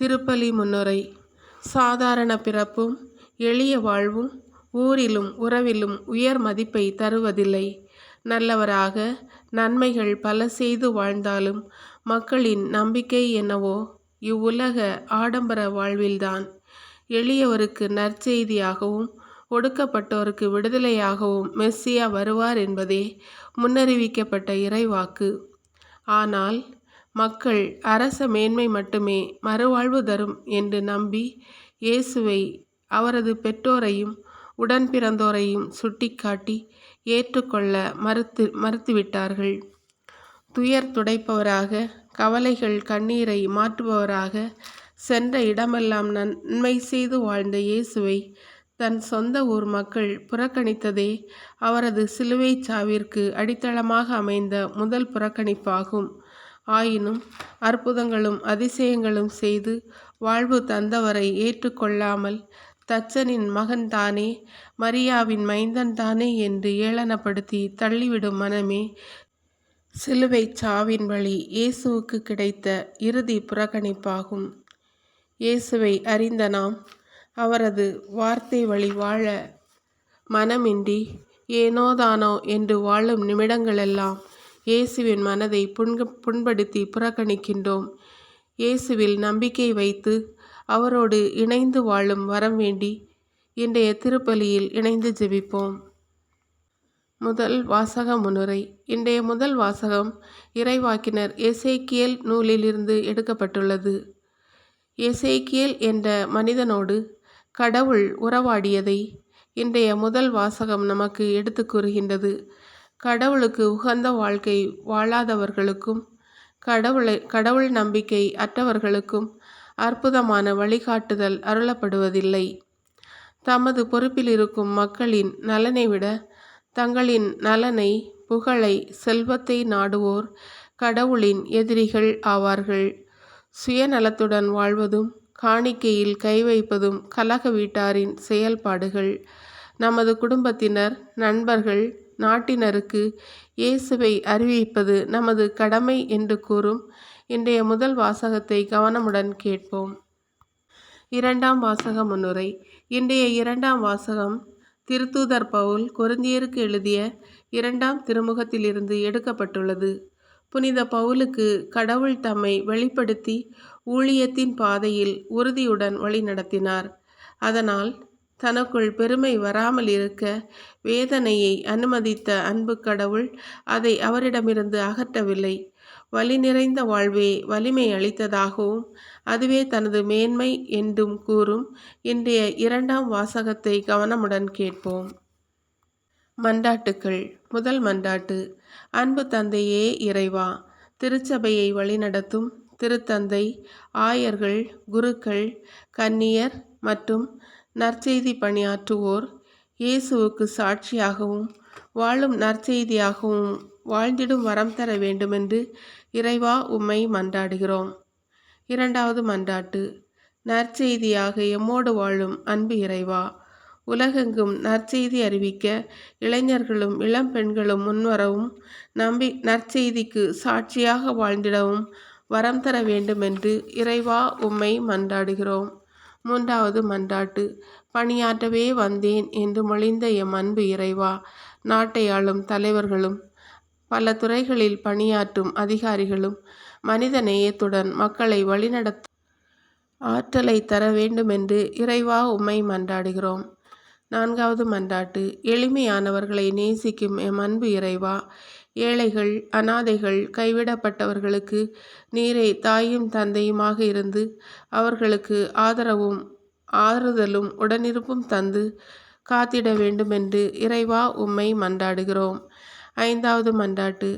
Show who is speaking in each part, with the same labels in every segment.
Speaker 1: திருப்பலி முன்னுரை. சாதாரண பிறப்பும் எளிய வாழ்வும் ஊரிலும் உறவிலும் உயர் மதிப்பை தருவதில்லை. நல்லவராக நன்மைகள் பல செய்து வாழ்ந்தாலும் மக்களின் நம்பிக்கை என்னவோ இவ்வுலக ஆடம்பர வாழ்வில்தான். எளியவருக்கு நற்செய்தியாகவும் ஒடுக்கப்பட்டோருக்கு விடுதலையாகவும் மெஸ்ஸியா வருவார் என்பதே முன்னறிவிக்கப்பட்ட இறைவாக்கு. ஆனால் மக்கள் அரச மேன்மை மட்டுமே மறுவாழ்வு தரும் என்று நம்பி இயேசுவை அவரது பெற்றோரையும் உடன் பிறந்தோரையும் சுட்டிக்காட்டி ஏற்றுக்கொள்ள மறுத்து மறுத்துவிட்டார்கள். துயர் துடைப்பவராக கவலைகள் கண்ணீரை மாற்றுபவராக சென்ற இடமெல்லாம் நன்மை செய்து வாழ்ந்த இயேசுவை தன் சொந்த ஊர் மக்கள் புறக்கணித்ததே அவரது சிலுவை சாவிற்கு அடித்தளமாக அமைந்த முதல் புறக்கணிப்பாகும். ஆயினும் அற்புதங்களும் அதிசயங்களும் செய்து வாழ்வு தந்தவரை ஏற்றுக்கொள்ளாமல் தச்சனின் மகன் தானே மரியாவின் மைந்தன் தானே என்று ஏளனப்படுத்தி தள்ளிவிடும் மனமே சிலுவை சாவின் வழி இயேசுவுக்கு கிடைத்த இறுதி புறக்கணிப்பாகும். இயேசுவை அறிந்த நாம் அவரது வார்த்தை வழி வாழ மனமின்றி ஏனோதானோ என்று வாழும் நிமிடங்களெல்லாம் இயேசுவின் மனதை புண்க புண்படுத்தி புறக்கணிக்கின்றோம். இயேசுவில் நம்பிக்கை வைத்து அவரோடு இணைந்து வாழும் வரம் வேண்டி இன்றைய திருப்பலியில் இணைந்து ஜெபிப்போம். முதல் வாசக முன்னுரை. இன்றைய முதல் வாசகம் இறைவாக்கினர் எசேக்கியல் நூலிலிருந்து எடுக்கப்பட்டுள்ளது. எசேக்கியல் என்ற மனிதனோடு கடவுள் உறவாடியதை இன்றைய முதல் வாசகம் நமக்கு எடுத்து கூறுகின்றது. கடவுளுக்கு உகந்த வாழ்க்கை வாழாதவர்களுக்கும் கடவுளை கடவுள் நம்பிக்கை அற்றவர்களுக்கும் அற்புதமான வழிகாட்டுதல் அருளப்படுவதில்லை. தமது பொறுப்பில் இருக்கும் மக்களின் நலனை விட தங்களின் நலனை புகழை செல்வத்தை நாடுவோர் கடவுளின் எதிரிகள் ஆவார்கள். சுயநலத்துடன் வாழ்வதும் காணிக்கையில் கை வைப்பதும் கலக வீட்டாரின் செயல்பாடுகள். நமது குடும்பத்தினர் நண்பர்கள் நாட்டினருக்கு இயேசுவை அறிவிப்பது நமது கடமை என்று கூறும். இன்றைய முதல் வாசகத்தை கவனமுடன் கேட்போம். இரண்டாம் வாசக முன்னுரை. இன்றைய இரண்டாம் வாசகம் திருத்தூதர் பவுல் கொருந்தியருக்கு எழுதிய இரண்டாம் திருமுகத்திலிருந்து எடுக்கப்பட்டுள்ளது. புனித பவுலுக்கு கடவுள் தம்மை வெளிப்படுத்தி ஊழியத்தின் பாதையில் உறுதியுடன் வழிநடத்தினார். அதனால் தனக்குள் பெருமை வராமல் இருக்க வேதனையை அனுமதித்த அன்பு கடவுள் அதை அவரிடமிருந்து அகற்றவில்லை. வலி நிறைந்த வாழ்வே வலிமை அளித்ததாகவும் அதுவே தனது மேன்மை என்றும் கூறும். இன்றைய இரண்டாம் வாசகத்தை கவனமுடன் கேட்போம். மண்டாட்டுக்கள் முதல் மண்டாட்டு அன்பு தந்தையே இறைவா திருச்சபையை வழிநடத்தும் திருத்தந்தை ஆயர்கள் குருக்கள் கன்னியர் மற்றும் நற்செய்தி பணியாற்றுவோர் இயேசுவுக்கு சாட்சியாகவும் வாழும் நற்செய்தியாகவும் வாழ்ந்திடும் வரம் தர வேண்டுமென்று இறைவா உம்மை மன்றாடுகிறோம். இரண்டாவது மன்றாட்டு நற்செய்தியாக எம்மோடு வாழும் அன்பு இறைவா உலகெங்கும் நற்செய்தி அறிவிக்க இளைஞர்களும் இளம் பெண்களும் முன்வரவும் நம்பி நற்செய்திக்கு சாட்சியாக வாழ்ந்திடவும் வரம் தர வேண்டுமென்று இறைவா உம்மை மன்றாடுகிறோம். மூன்றாவது மன்றாட்டு பணியாற்றவே வந்தேன் என்று மொழிந்த எம் அன்பு இறைவா நாட்டை ஆளும் தலைவர்களும் பல துறைகளில் பணியாற்றும் அதிகாரிகளும் மனித நேயத்துடன் மக்களை வழிநடத்த ஆற்றலை தர வேண்டுமென்று இறைவா உம்மை மன்றாடுகிறோம். நான்காவது மன்றாட்டு எளிமையானவர்களை நேசிக்கும் எம் அன்பு இறைவா ஏழைகள் அனாதைகள் கைவிடப்பட்டவர்களுக்கு நீரை தாயும் தந்தையுமாக இருந்து அவர்களுக்கு ஆதரவும் ஆறுதலும் உடனிருப்பும் தந்து காத்திட வேண்டுமென்று இறைவா உம்மை மன்றாடுகிறோம். ஐந்தாவது மன்றாட்டு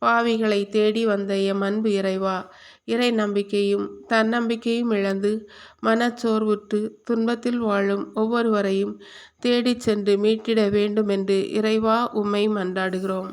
Speaker 1: பாவிகளை தேடி வந்த எம் அன்பு இறைவா இறை நம்பிக்கையும் தன்னம்பிக்கையும் இழந்து மனச்சோர்வுற்று துன்பத்தில் வாழும் ஒவ்வொருவரையும் தேடிச் சென்று மீட்டிட வேண்டுமென்று இறைவா உம்மை மன்றாடுகிறோம்.